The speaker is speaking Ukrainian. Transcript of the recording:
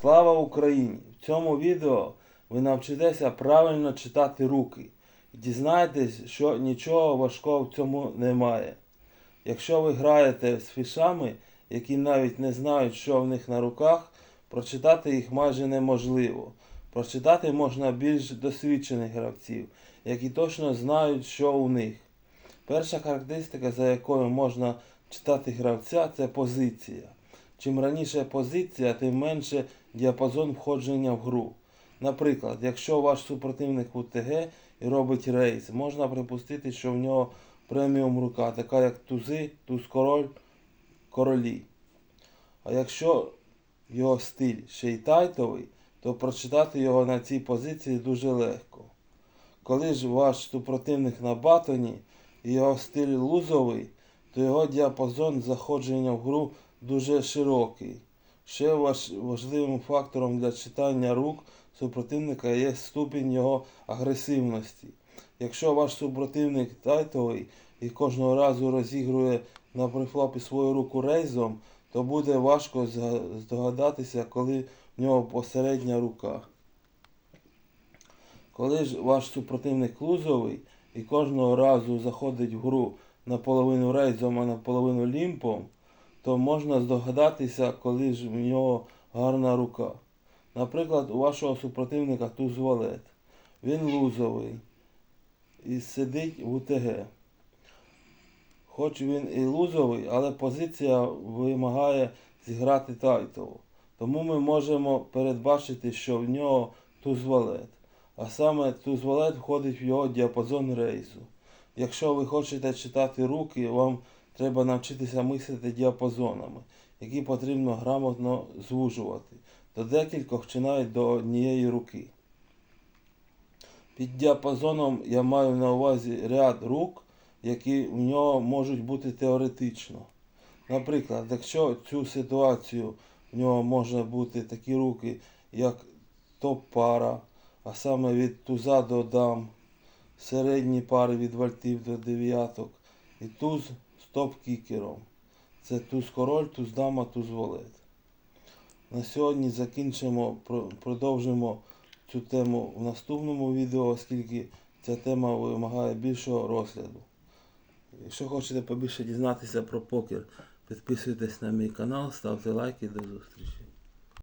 Слава Україні! В цьому відео ви навчитеся правильно читати руки і дізнаєтесь, що нічого важкого в цьому немає. Якщо ви граєте з фішами, які навіть не знають, що в них на руках, прочитати їх майже неможливо. Прочитати можна більш досвідчених гравців, які точно знають, що у них. Перша характеристика, за якою можна читати гравця, це позиція. Чим раніше позиція, тим менше діапазон входження в гру. Наприклад, якщо ваш супротивник у ТГ і робить рейс, можна припустити, що в нього преміум рука, така як тузи, туз король, королі. А якщо його стиль ще й тайтовий, то прочитати його на цій позиції дуже легко. Коли ж ваш супротивник на батоні і його стиль лузовий, то його діапазон заходження в гру дуже широкий. Ще важливим фактором для читання рук супротивника є ступінь його агресивності. Якщо ваш супротивник тайтовий і кожного разу розігрує на прифлопі свою руку рейзом, то буде важко здогадатися, коли в нього посередня рука. Коли ж ваш супротивник лузовий і кожного разу заходить в гру наполовину рейзом, а наполовину лімпом, то можна здогадатися, коли ж в нього гарна рука. Наприклад, у вашого супротивника туз валет. Він лузовий і сидить в УТГ. Хоч він і лузовий, але позиція вимагає зіграти тайтову. Тому ми можемо передбачити, що в нього туз валет. А саме туз валет входить в його діапазон рейсу. Якщо ви хочете читати руки, вам треба навчитися мислити діапазонами, які потрібно грамотно звужувати до декількох чи навіть до однієї руки. Під діапазоном я маю на увазі ряд рук, які в нього можуть бути теоретично. Наприклад, якщо цю ситуацію в нього може бути такі руки, як топ-пара, а саме від туза до дам, середні пари від вальтів до дев'яток і туз з топ-кікером. Це туз король, туз дама, туз валет. На сьогодні закінчимо, продовжимо цю тему в наступному відео, оскільки ця тема вимагає більшого розгляду. Якщо хочете побільше дізнатися про покер, підписуйтесь на мій канал, ставте лайки, до зустрічі.